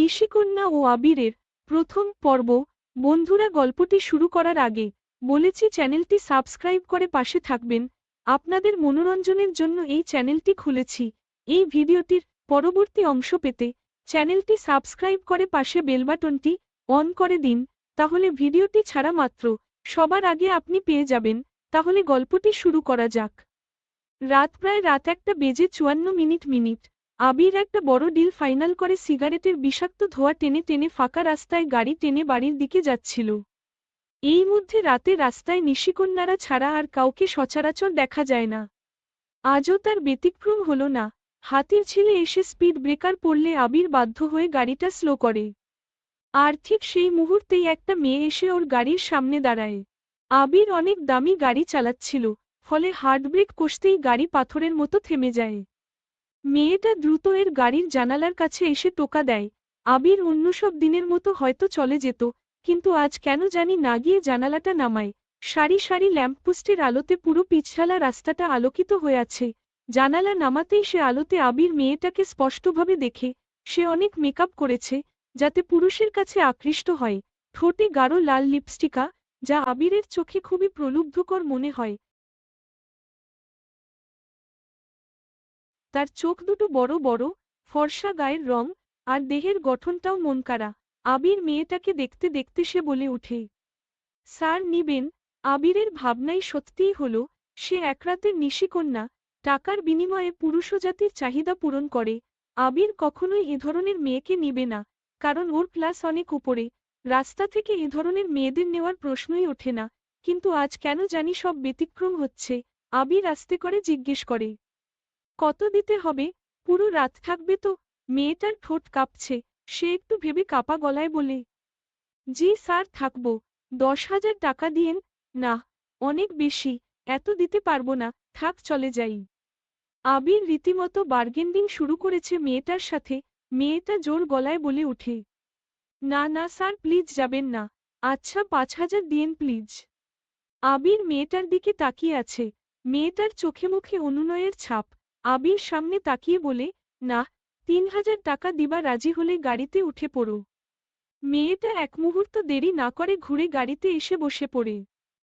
নিশিকন্যা ও আবিরের প্রথম পর্ব। বন্ধুরা, গল্পটি শুরু করার আগে বলেছি চ্যানেলটি সাবস্ক্রাইব করে পাশে থাকবেন। আপনাদের মনোরঞ্জনের জন্য এই চ্যানেলটি খুলেছি। এই ভিডিওটির পরবর্তী অংশ পেতে চ্যানেলটি সাবস্ক্রাইব করে পাশে বেলবাটনটি অন করে দিন। তাহলে ভিডিওটি ছাড়া মাত্র সবার আগে আপনি পেয়ে যাবেন। তাহলে গল্পটি শুরু করা যাক। রাত প্রায় রাত একটা বেজে চুয়ান্ন মিনিট মিনিট। আবির একটা বড় ডিল ফাইনাল করে সিগারেটের বিষাক্ত ধোয়া টেনে টেনে ফাঁকা রাস্তায় গাড়ি টেনে বাড়ির দিকে যাচ্ছিল। এই মধ্যে রাতে রাস্তায় নিশিকন্যারা ছাড়া আর কাউকে সচরাচর দেখা যায় না। আজও তার ব্যতিক্রম হল না। হাতির ছিলে এসে স্পিড ব্রেকার পড়লে আবির বাধ্য হয়ে গাড়িটা স্লো করে। আর ঠিক সেই মুহূর্তেই একটা মেয়ে এসে ওর গাড়ির সামনে দাঁড়ায়। আবির অনেক দামি গাড়ি চালাচ্ছিল, ফলে হার্ট ব্রেক কষতেই গাড়ি পাথরের মতো থেমে যায়। মেয়েটা দ্রুত এর গাড়ির জানালার কাছে এসে টোকা দেয়। আবির অন্য সব দিনের মতো হয়তো চলে যেত, কিন্তু আজ কেন জানি না গিয়ে জানালাটা নামায়। সারি সারি ল্যাম্পপোস্টের আলোতে পুরো পিছালা রাস্তাটা আলোকিত হয়ে আছে। জানালা নামাতেই সে আলোতে আবির মেয়েটাকে স্পষ্টভাবে দেখে, সে অনেক মেকআপ করেছে, যাতে পুরুষের কাছে আকৃষ্ট হয়। ঠোঁটে গাঢ় লাল লিপস্টিকা, যা আবিরের চোখে খুবই প্রলুব্ধকর মনে হয়। তার চোখ দুটো বড় বড়, ফর্সা গায়ের রং, আর দেহের গঠনটাও মনকারা। আবির মেয়েটাকে দেখতে দেখতে সে বলে উঠে স্যার, নিবেন। আবিরের ভাবনাই সত্যিই হল, সে একরাতের নিশিকন্যা, টাকার বিনিময়ে পুরুষজাতির চাহিদা পূরণ করে। আবির কখনোই এ ধরনের মেয়েকে নিবে না, কারণ ওর ক্লাস অনেক উপরে। রাস্তা থেকে এ ধরনের মেয়েদের নেওয়ার প্রশ্নই ওঠে না, কিন্তু আজ কেন জানি সব ব্যতিক্রম হচ্ছে। আবির আস্তে করে জিজ্ঞেস করে কত দিতে হবে? পুরো রাত থাকবে তো। মেয়েটার ঠোঁট কাঁপছে। সে একটু ভেবে কাপা গলায় বলে, জি স্যার, থাকব। দশ হাজার টাকা দিয়েন। না, অনেক বেশি। এত দিতে পারব না। থাক, চলে যাই। আবির রীতিমতো বার্গেন্ডিং শুরু করেছে মেয়েটার সাথে। মেয়েটা জোর গলায় বলে উঠে না না স্যার, প্লিজ যাবেন না। আচ্ছা পাঁচ হাজার দিয়েন, প্লিজ। আবির মেয়েটার দিকে তাকিয়ে আছে। মেয়েটার চোখে মুখে অনুনয়ের ছাপ। আবির সামনে তাকিয়ে বলে, না, তিন হাজার টাকা দিবা রাজি হলে গাড়িতে উঠে পড়ো। মেয়েটা এক মুহূর্ত দেরি না করে ঘুরে গাড়িতে এসে বসে পড়ে।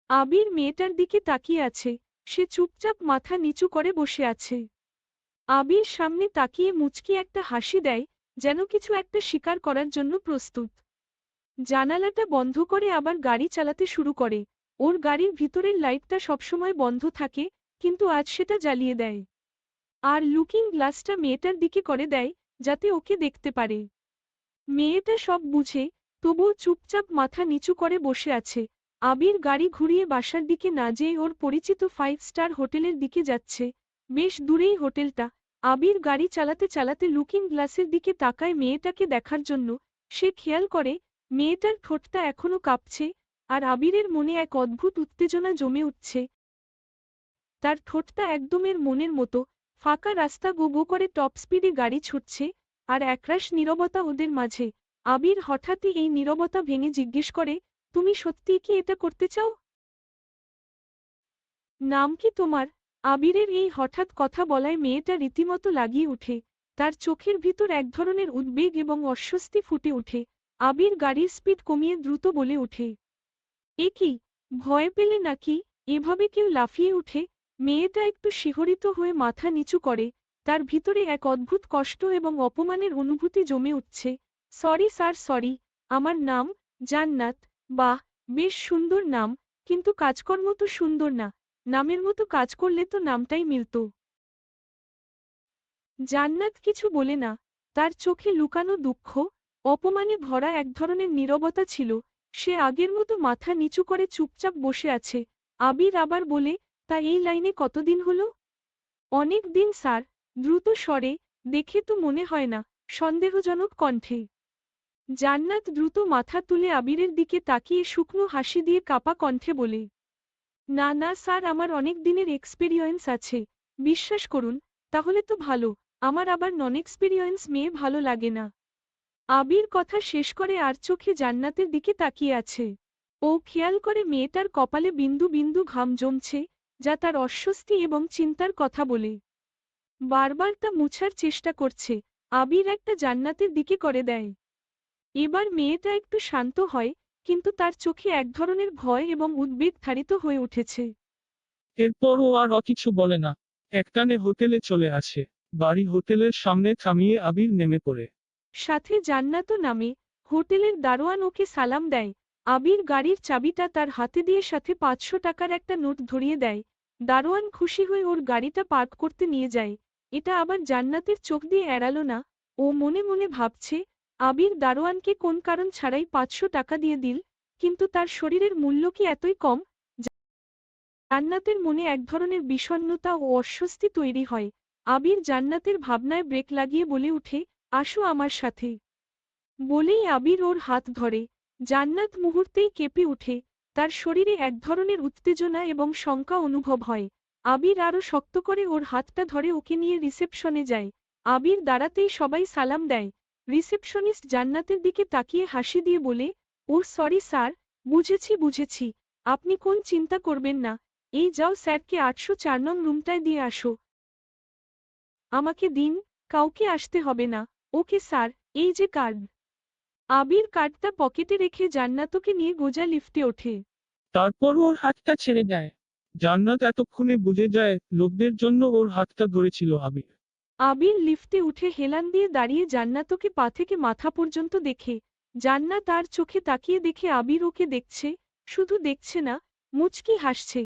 আবির মেয়েটার দিকে তাকিয়ে আছে, সে চুপচাপ মাথা নিচু করে বসে আছে। আবির সামনে তাকিয়ে মুচকি একটা হাসি দেয়, যেন কিছু একটা শিকার করার জন্য প্রস্তুত। জানালাটা বন্ধ করে আবার গাড়ি চালাতে শুরু করে। ওর গাড়ির ভিতরের লাইটটা সবসময় বন্ধ থাকে, কিন্তু আজ সেটা জ্বালিয়ে দেয়। আর লুকিং গ্লাসটা মেয়েটার দিকে করে দেয়, যাতে ওকে দেখতে পারে। মেয়েটা সব বুঝে, তবুও চুপচাপ মাথা নিচু করে বসে আছে। আবির গাড়ি ঘুরিয়ে বাসার দিকে না যেয়ে ওর পরিচিত ফাইভ স্টার হোটেলের দিকে যাচ্ছে। বেশ দূরেই হোটেলটা। আবির গাড়ি চালাতে চালাতে লুকিং গ্লাসের দিকে তাকায় মেয়েটাকে দেখার জন্য। সে খেয়াল করে, মেয়েটার ঠোঁটটা এখনও কাঁপছে, আর আবিরের মনে এক অদ্ভুত উত্তেজনা জমে উঠছে। তার ঠোঁটটা একদমের মনের মতো ফাঁকা রাস্তা গো গো করে টপ স্পিডে গাড়ি ছুটছে, আর একরাশ নীরবতা ওদের মাঝে। আবির হঠাৎই এই নীরবতা ভেঙে জিজ্ঞেস করে, তুমি সত্যিই কি এটা করতে চাও? নাম কি তোমার? আবিরের এই হঠাৎ কথা বলায় মেয়েটা রীতিমতো লাগিয়ে উঠে তার চোখের ভিতর এক ধরনের উদ্বেগ এবং অস্বস্তি ফুটে ওঠে। আবির গাড়ির স্পিড কমিয়ে দ্রুত বলে ওঠে, এ কি? ভয় পেলে নাকি? এভাবে কেউ লাফিয়ে উঠে মেয়েটা একটু শিহরিত হয়ে মাথা নিচু করে, তার ভিতরে এক অদ্ভুত কষ্ট এবং অপমানের অনুভূতি জমে উঠছে। Sorry sir, sorry. আমার নাম জান্নাত। বাহ, বেশ সুন্দর নাম। কিন্তু কাজকর্ম তো সুন্দর না। নামের মতো কাজ করলে তো নামটাই মিলত। জান্নাত কিছু বলে না। তার চোখে লুকানো দুঃখ, অপমানে ভরা এক ধরনের নীরবতা ছিল। সে আগের মতো মাথা নিচু করে চুপচাপ বসে আছে। আবির আবার বলে তা এই লাইনে কতদিন হলো? অনেক দিন, স্যার। দ্রুত স্বরে দেখে তো মনে হয় না, সন্দেহজনক কণ্ঠে। জান্নাত দ্রুত মাথা তুলে আবিরের দিকে তাকিয়ে শুকনো হাসি দিয়ে কাপা কণ্ঠে বলে, না না, স্যার, আমার অনেক দিনের এক্সপিরিয়েন্স আছে। বিশ্বাস করুন, তাহলে তো ভালো, আমার আবার নন এক্সপিরিয়েন্স মেয়ে ভালো লাগে না। আবির কথা শেষ করে আর চোখে জান্নাতের দিকে তাকিয়ে আছে। ও খেয়াল করে মেয়েটার কপালে বিন্দু বিন্দু ঘাম জমছে যা তার অস্বস্তি এবং চিন্তার কথা বলে। বারবার তা মুছার চেষ্টা করছে আবির একটা জান্নাতের দিকে করে দেয়। এবার মেয়েটা একটু শান্ত হয় কিন্তু তার চোখে এক ধরনের ভয় এবং উদ্বেগ ধারিত হয়ে উঠেছে। এরপর ও আর কিছু বলে না। একটানে হোটেলে চলে আসে। বাড়ি হোটেলের সামনে থামিয়ে আবির নেমে পড়ে। সাথে জান্নাতও নামে। হোটেলের দারোয়ান ওকে সালাম দেয় আবির গাড়ির চাবিটা তার হাতে দিয়ে সাথে পাঁচশো টাকার একটা নোট ধরিয়ে দেয়। দারোয়ান খুশি হয়ে ওর গাড়িটা পার্ক করতে নিয়ে যায়। এটা আবার জান্নাতের চোখ দিয়ে এড়ালো না। ও মনে মনে ভাবছে, আবির দারোয়ানকে কোন কারণ ছাড়াই পাঁচশো টাকা দিয়ে দিল, কিন্তু তার শরীরের মূল্য কি এতই কম? জান্নাতের মনে এক ধরনের বিষণ্ণতা ও অস্বস্তি তৈরি হয়। আবির জান্নাতের ভাবনায় ব্রেক লাগিয়ে বলে উঠে, আসো আমার সাথে। বলেই আবির ওর হাত ধরে। জান্নাত মুহূর্তেই কেঁপে উঠে তার শরীরে এক ধরনের উত্তেজনা এবং শঙ্কা অনুভব হয়। আবির আরও শক্ত করে ওর হাতটা ধরে ওকে নিয়ে রিসেপশনে যায়। আবির দাঁড়াতেই সবাই সালাম দেয়। রিসেপশনিস্ট জান্নাতের দিকে তাকিয়ে হাসি দিয়ে বলে, ও, সরি স্যার, বুঝেছি বুঝেছি। আপনি কোন চিন্তা করবেন না। এই যাও স্যারকে আটশো চার নং রুমটায় দিয়ে আসো। আমাকে দিন, কাউকে আসতে হবে না। ওকে স্যার, এই যে কার্ড। আবির কার্ডটা পকেটে রেখে জান্নাতকে নিয়ে গোজা লিফটে ওঠে। তারপর ওর হাতটা ছেড়ে দেয় জান্নাত এতক্ষণে বুঝে যায় লোকদের জন্য ওর হাতটা ধরেছিল আবির। আবির লিফটে উঠে হেলান দিয়ে দাঁড়িয়ে জান্নাতকে পা থেকে মাথা পর্যন্ত দেখে। জান্নাত তার চোখে তাকিয়ে দেখে আবির ওকে দেখছে শুধু দেখছে না মুচকি হাসছে।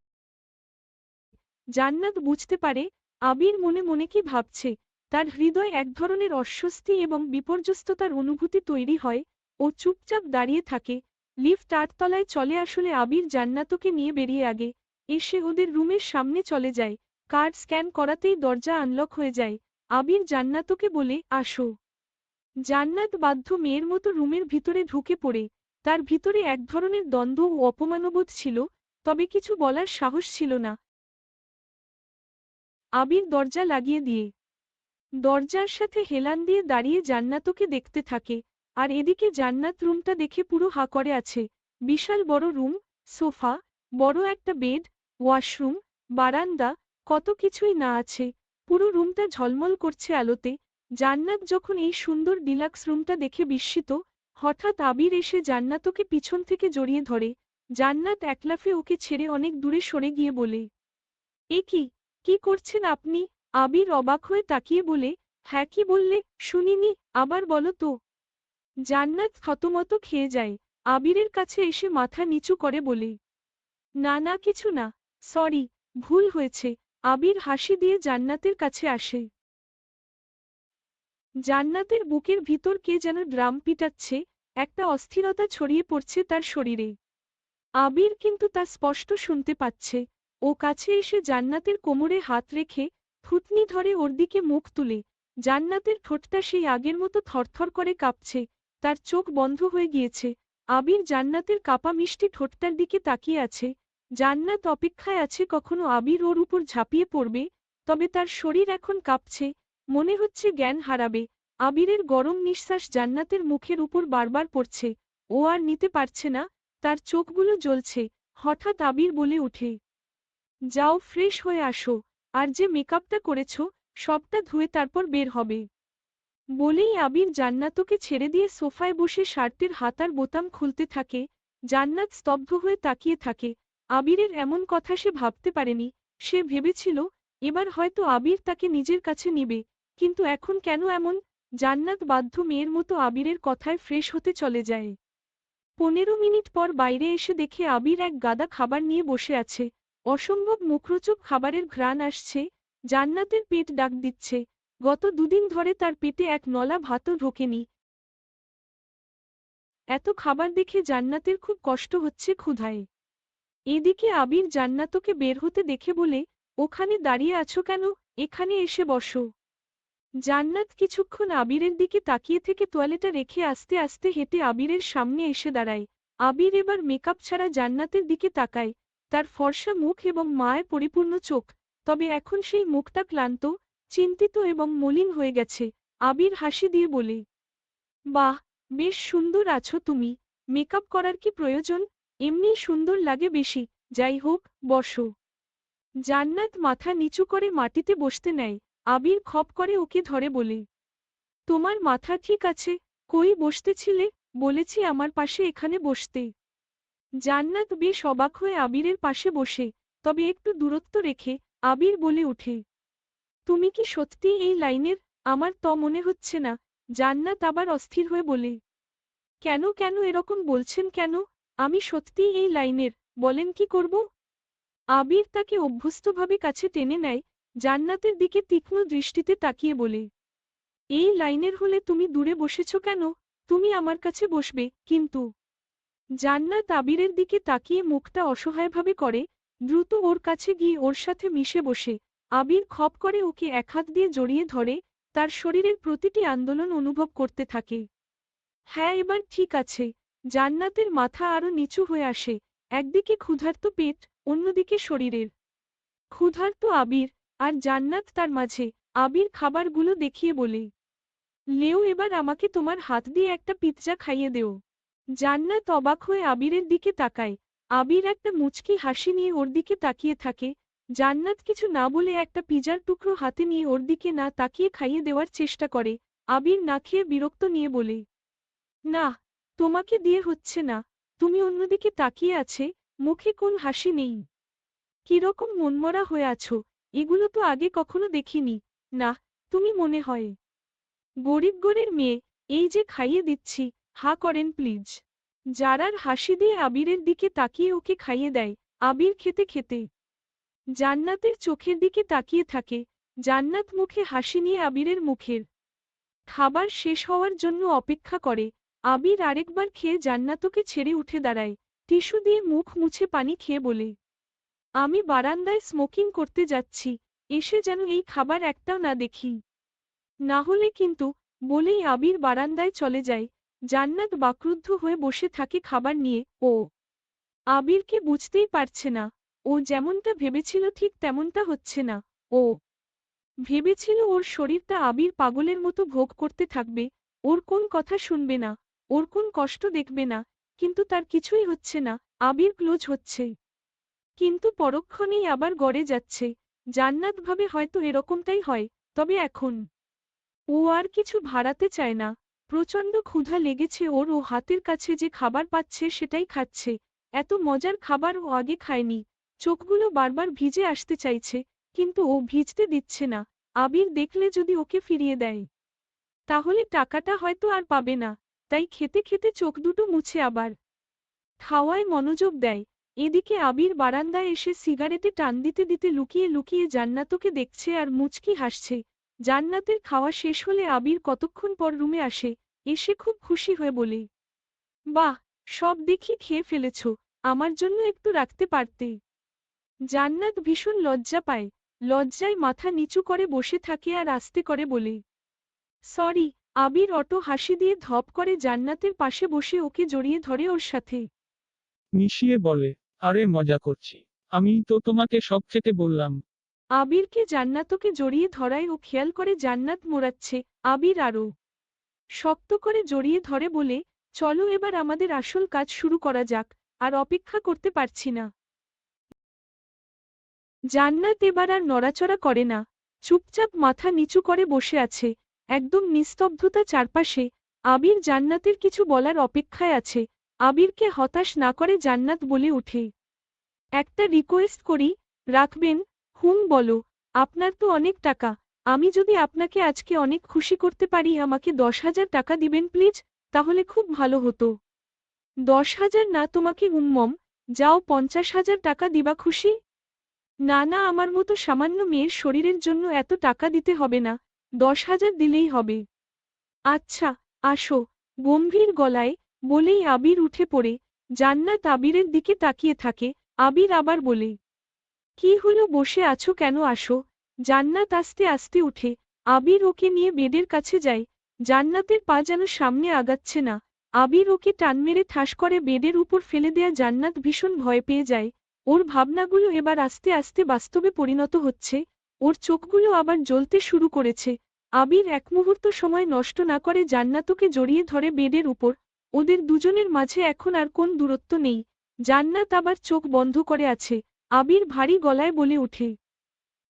জান্নাত বুঝতে পারে আবির মনে মনে কি ভাবছে। তার হৃদয় এক ধরনের অস্বস্তি এবং বিপর্যস্ততার অনুভূতি তৈরি হয় ও চুপচাপ দাঁড়িয়ে থাকে। লিফট আটতলায় চলে আসলে আবির জান্নাতকে নিয়ে বেরিয়ে আগে। এসে ওদের রুমের সামনে চলে যায়। কার্ড স্ক্যান করাতেই দরজা আনলক হয়ে যায়। আবির জান্নাতকে বলে, আসো। জান্নাত বাধ্য মেয়ের মতো রুমের ভিতরে ঢুকে পড়ে। তার ভিতরে এক ধরনের দ্বন্দ্ব ও অপমানবোধ ছিল, তবে কিছু বলার সাহস ছিল না। আবির দরজা লাগিয়ে দিয়ে দরজার সাথে হেলান দিয়ে দাঁড়িয়ে জান্নাতকে দেখতে থাকে। আর এদিকে জান্নাত রুমটা দেখে পুরো হা করে আছে। বিশাল বড় রুম, সোফা, বড় একটা বেড, ওয়াশরুম, বারান্দা, কত কিছুই না আছে। পুরো রুমটা ঝলমল করছে আলোতে। জান্নাত যখন এই সুন্দর ডিলাক্স রুমটা দেখে বিস্মিত, হঠাৎ আবির এসে জান্নাতকে পিছন থেকে জড়িয়ে ধরে। জান্নাত একলাফে ওকে ছেড়ে অনেক দূরে সরে গিয়ে বলে, এ কি? কি করছেন আপনি? আবির অবাক হয়ে তাকিয়ে বলে হ্যাঁ কি বললে? শুনিনি। আবার বলো তো। জান্নাত থতমত খেয়ে যায়। আবিরের কাছে এসে মাথা নিচু করে বলে, না না, কিছু না। সরি, ভুল হয়েছে। আবির হাসি দিয়ে জান্নাতের কাছে আসে। জান্নাতের বুকের ভিতর কে যেন ড্রাম পিটাচ্ছে, একটা অস্থিরতা ছড়িয়ে পড়ছে তার শরীরে। আবির কিন্তু তা স্পষ্ট শুনতে পাচ্ছে। ও কাছে এসে জান্নাতের কোমরে হাত রেখে থুতনি ধরে ওর দিকে মুখ তুলে। জান্নাতের ঠোঁটটা সেই আগের মতো থরথর করে কাঁপছে। তার চোখ বন্ধ হয়ে গিয়েছে। আবির জান্নাতের কাপা মিষ্টি ঠোঁটটার দিকে তাকিয়ে আছে। জান্নাত অপেক্ষায় আছে কখনো আবির ওর উপর ঝাঁপিয়ে পড়বে, তবে তার শরীর এখন কাঁপছে, মনে হচ্ছে জ্ঞান হারাবে। আবিরের গরম নিঃশ্বাস জান্নাতের মুখের উপর বারবার পড়ছে। ও আর নিতে পারছে না, তার চোখগুলো জ্বলছে। হঠাৎ আবির বলে উঠে যাও ফ্রেশ হয়ে আসো, আর যে মেকআপটা করেছ, সবটা ধুয়ে তারপর বের হবে। বলেই আবির জান্নাতকে ছেড়ে দিয়ে সোফায় বসে শার্টের হাতার বোতাম খুলতে থাকে, জান্নাত স্তব্ধ হয়ে তাকিয়ে থাকে। আবিরের এমন কথা সে ভাবতে পারেনি, সে ভেবেছিল, এবার হয়তো আবির তাকে নিজের কাছে নিবে, কিন্তু এখন কেন এমন? জান্নাত বাধ্য মেয়ের মতো আবিরের কথায় ফ্রেশ হতে চলে যায়। পনেরো মিনিট পর বাইরে এসে দেখে আবির এক গাদা খাবার নিয়ে বসে আছে। অসম্ভব মুখরোচক খাবারের ঘ্রাণ আসছে, জান্নাতের পেট ডাক দিচ্ছে। গত দুদিন ধরে তার পেটে এক নলা ভাতও ঢোকেনি। এত খাবার দেখে জান্নাতের খুব কষ্ট হচ্ছে ক্ষুধায়। এদিকে আবির জান্নাতকে বের হতে দেখে বলে, ওখানে দাঁড়িয়ে আছো কেন? এখানে এসে বসো। জান্নাত কিছুক্ষণ আবিরের দিকে তাকিয়ে থেকে তোয়ালেটা রেখে আস্তে আস্তে হেঁটে আবিরের সামনে এসে দাঁড়ায়। আবির এবার মেকআপ ছাড়া জান্নাতের দিকে তাকায়। তার ফর্সা মুখ এবং মায় পরিপূর্ণ চোখ। তবে এখন সেই মুখটা ক্লান্ত চিন্তিত এবং মলিন হয়ে গেছে, আবির হাসি দিয়ে বলে, বাহ, বেশ সুন্দর আছো তুমি, মেকআপ করার কি প্রয়োজন? এমনি সুন্দর লাগে বেশি, যাই হোক, বসো। জান্নাত মাথা নিচু করে মাটিতে বসতে নেয়, আবির খপ করে ওকে ধরে বলে, তোমার মাথা ঠিক আছে, কই বসতেছিলে? বলেছি আমার পাশে এখানে বসতে। জান্নাত বেশ অবাক হয়ে আবিরের পাশে বসে, তবে একটু দূরত্ব রেখে, আবির বলে ওঠে তুমি কি সত্যি এই লাইনের? আমার ত মনে হচ্ছে না। জান্নাত আবার অস্থির হয়ে বলে। কেন কেন এরকম বলছেন কেন? আমি সত্যি এই লাইনের। বলেন কি করব? আবির তাকে অভ্যস্তভাবে কাছে টেনে নেয়, জান্নাতের দিকে তীক্ষ্ণ দৃষ্টিতে তাকিয়ে বলে। এই লাইনের হলে তুমি দূরে বসেছ কেন? তুমি আমার কাছে বসবে, কিন্তু। জান্নাত আবিরের দিকে তাকিয়ে মুখটা অসহায়ভাবে করে, দ্রুত ওর কাছে গিয়ে ওর সাথে মিশে বসে। আবির খপ করে ওকে এক হাত দিয়ে জড়িয়ে ধরে, তার শরীরের প্রতিটি আন্দোলন অনুভব করতে থাকে। হ্যাঁ এবার ঠিক আছে। জান্নাতের মাথা আরও নিচু হয়ে আসে। একদিকে ক্ষুধার্ত পেট, অন্যদিকে শরীরের ক্ষুধার্ত আবির আর জান্নাত তার মাঝে। আবির খাবারগুলো দেখিয়ে বলে, লেও, এবার আমাকে তোমার হাত দিয়ে একটা পিৎজা খাইয়ে দেও জান্নাত অবাক হয়ে আবিরের দিকে তাকায়। আবির একটা মুচকি হাসি নিয়ে ওর দিকে তাকিয়ে থাকে। জান্নাত কিছু না বলে একটা পিজার টুকরো হাতে নিয়ে ওর দিকে না তাকিয়ে খাইয়ে দেওয়ার চেষ্টা করে, আবির না খেয়ে বিরক্ত নিয়ে বলে, না, তোমাকে দিয়ে হচ্ছে না, তুমি অন্যদিকে তাকিয়ে আছে, মুখে কোন হাসি নেই। কীরকম মনমরা হয়ে আছো, এগুলো তো আগে কখনো দেখিনি। না, তুমি মনে হয়। গরিব গরের মেয়ে, এই যে খাইয়ে দিচ্ছি, হা করেন প্লিজ। যারার হাসি দিয়ে আবিরের দিকে তাকিয়ে ওকে খাইয়ে দেয়, আবির খেতে খেতে জান্নাতের চোখের দিকে তাকিয়ে থাকে, জান্নাত মুখে হাসি নিয়ে আবিরের মুখের। খাবার শেষ হওয়ার জন্য অপেক্ষা করে, আবির আরেকবার খেয়ে জান্নাতকে ছেড়ে উঠে দাঁড়ায়, টিস্যু দিয়ে মুখ মুছে পানি খেয়ে বলে, আমি বারান্দায় স্মোকিং করতে যাচ্ছি, এসে যেন এই খাবার একটাও না দেখি। না হলে কিন্তু, বলেই আবির বারান্দায় চলে যায়, জান্নাত বাক্রুদ্ধ হয়ে বসে থাকে খাবার নিয়ে, ও আবিরকে বুঝতেই পারছে না। ও যেমনটা ভেবেছিল ঠিক তেমনটা হচ্ছে না, ও। ভেবেছিল ওর শরীরটা আবির পাগলের মতো ভোগ করতে থাকবে, ওর কোন কথা শুনবে না, ওর কোন কষ্ট দেখবে না, কিন্তু তার কিছুই হচ্ছে না, আবির ক্লোজ হচ্ছে। কিন্তু পরক্ষণেই আবার গড়ে যাচ্ছে জান্নাত ভাবে হয়তো এরকমটাই হয়, তবে এখন ও আর কিছু ভাড়াতে চায় না, প্রচণ্ড ক্ষুধা লেগেছে ওর ও হাতের কাছে যে খাবার পাচ্ছে সেটাই খাচ্ছে, এত মজার খাবার ও আগে খায়নি চোখগুলো বারবার ভিজে আসতে চাইছে, কিন্তু ও ভিজতে দিচ্ছে না। আবির দেখলে যদি ওকে ফিরিয়ে দেয়। তাহলে টাকাটা হয়তো আর পাবে না, তাই খেতে খেতে চোখ দুটো মুছে আবার। খাওয়ায় মনোযোগ দেয়। এদিকে আবির বারান্দায় এসে সিগারেটে টান দিতে দিতে লুকিয়ে লুকিয়ে জান্নাতকে দেখছে আর মুচকি হাসছে। জান্নাতের খাওয়া শেষ হলে আবির কতক্ষণ পর রুমে আসে, এসে খুব খুশি হয়ে বলে, বাহ, সব দেখি খেয়ে ফেলেছ, আমার জন্য একটু রাখতে পারতে। জান্নাত ভীষণ লজ্জা পায়। লজ্জায় মাথা নিচু করে বসে থাকে আর আস্তে করে বলে সরি আবির অটো হাসি দিয়ে ধপ করে জান্নাতের পাশে বসে ওকে জড়িয়ে ধরে ওর সাথে। মিশিয়ে বলে আরে মজা করছি। আমি তো তোমাকে সব খেতে বললাম। আবিরকে জান্নাতকে জড়িয়ে ধরায় ও খেয়াল করে জান্নাত মোড়াচ্ছে আবির আরও শক্ত করে জড়িয়ে ধরে বলে চলো এবার আমাদের আসল কাজ শুরু করা যাক আর অপেক্ষা করতে পারছি না। জান্নাত এবার আর নড়াচড়া করে না। চুপচাপ মাথা নিচু করে বসে আছে। একদম নিস্তব্ধতা চারপাশে, আবির জান্নাতের কিছু বলার অপেক্ষায় আছে। আবিরকে হতাশ না করে জান্নাত বলে উঠে একটা রিকোয়েস্ট করি, রাখবেন? হুম, বলো। আপনার তো অনেক টাকা। আমি যদি আপনাকে আজকে অনেক খুশি করতে পারি, আমাকে দশ হাজার টাকা দিবেন প্লিজ তাহলে খুব ভালো হতো। দশ হাজার না, তোমাকে উম্মম। যাও, পঞ্চাশ হাজার টাকা দিবা খুশি? না না, আমার মতো সামান্য মেয়ের শরীরের জন্য এত টাকা দিতে হবে না, দশ হাজার দিলেই হবে। আচ্ছা আসো, গম্ভীর গলায় বলেই আবির উঠে পড়ে, জান্নাত আবিরের দিকে তাকিয়ে থাকে, আবির আবার বলে, কি হলো, বসে আছো কেন, আসো। জান্নাত আস্তে আস্তে উঠে, আবির ওকে নিয়ে বেডের কাছে যায়, জান্নাতের পা যেন সামনে আগাচ্ছে না, আবির ওকে টান মেরে ঠাস করে বেডের উপর ফেলে দেয়া জান্নাত ভীষণ ভয় পেয়ে যায় ওর ভাবনাগুলো এবার আস্তে আস্তে বাস্তবে পরিণত হচ্ছে, ওর চোখগুলো আবার জ্বলতে শুরু করেছে। আবির এক মুহূর্ত সময় নষ্ট না করে জান্নাতকে জড়িয়ে ধরে বেডের উপর, ওদের দুজনের মাঝে এখন আর কোন দূরত্ব নেই। জান্নাত আবার চোখ বন্ধ করে আছে, আবির ভারী গলায় বলে উঠে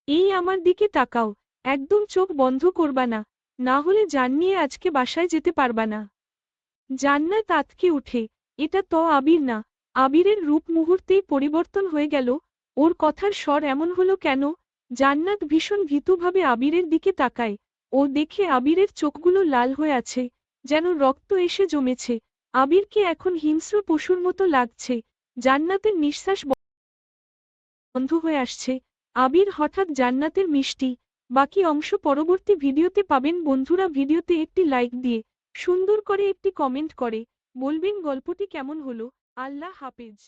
এই আমার দিকে তাকাও, একদম চোখ বন্ধ করবা না না হলে জান নিয়ে আজকে বাসায় যেতে পারবা না। জান্নাত আতকে উঠে এটা তো আবির না আবিরের রূপ মুহূর্তেই পরিবর্তন হয়ে গেল। ওর কথার স্বর এমন হলো কেন? জান্নাত ভীষণ ভীতুভাবে আবিরের দিকে তাকায়। ও দেখে আবিরের চোখগুলো লাল হয়ে আছে, যেন রক্ত এসে জমেছে। আবিরকে এখন হিংস্র পশুর মতো লাগছে। জান্নাতের নিঃশ্বাস বন্ধ হয়ে আসছে। আবির হঠাৎ জান্নাতের মিষ্টি, বাকি অংশ পরবর্তী ভিডিওতে পাবেন। বন্ধুরা ভিডিওতে একটি লাইক দিয়ে সুন্দর করে একটি কমেন্ট করে। বলবেন গল্পটি কেমন হলো? আল্লাহ হাফেজ।